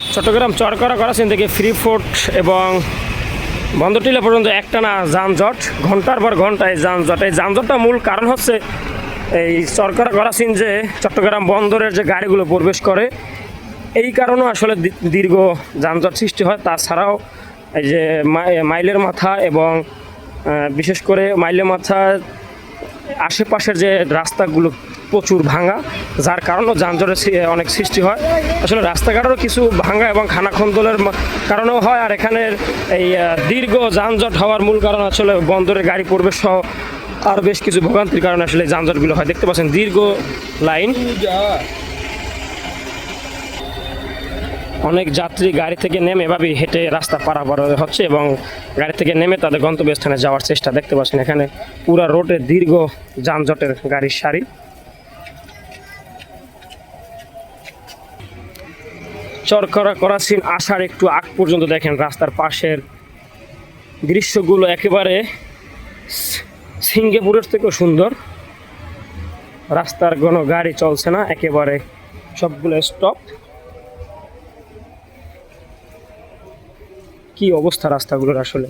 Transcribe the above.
চট্টগ্রাম চরকরা করাছেন থেকে free fort এবং বন্দরটিলা পর্যন্ত একটানা যানজট, ঘণ্টার পর ঘন্টায় যানজট। এই যানজটটা মূল কারণ হচ্ছে এই চরকরা করাছেন যে চট্টগ্রাম বন্দরের যে গাড়িগুলো প্রবেশ করে, এই কারণেও আসলে দীর্ঘ যানজট সৃষ্টি হয়। তাছাড়াও এই যে মাইলের মাথা এবং বিশেষ করে মাইলের মাথা আশেপাশের যে রাস্তাগুলো প্রচুর ভাঙা, যার কারণেও যানজটের অনেক সৃষ্টি হয়। আসলে রাস্তাঘাটেরও কিছু ভাঙা এবং খানাখন্দলের কারণেও হয়, আর এখানের এই দীর্ঘ যানজট হওয়ার মূল কারণ আসলে বন্দরে গাড়ি প্রবেশ সহ আর বেশ কিছু ভোগান্তির কারণে আসলে যানজটগুলো হয়। দেখতে পাচ্ছেন দীর্ঘ লাইন। অনেক যাত্রী গাড়ি থেকে নেমে এভাবেই হেঁটে রাস্তা পারাপার হচ্ছে এবং গাড়ি থেকে নেমে তাদের গন্তব্যস্থানে যাওয়ার চেষ্টা দেখতে পাচ্ছেন। এখানে পুরো রোডে দীর্ঘ যানজটের গাড়ির সারি। চরকরা করাসিন আসার একটু আগ পর্যন্ত দেখেন রাস্তার পাশের দৃশ্যগুলো একেবারে সিঙ্গাপুরের থেকেও সুন্দর। রাস্তার কোনো গাড়ি চলছে না, একেবারে সবগুলো স্টপ কি অবস্থা রাস্তাগুলোর আসলে?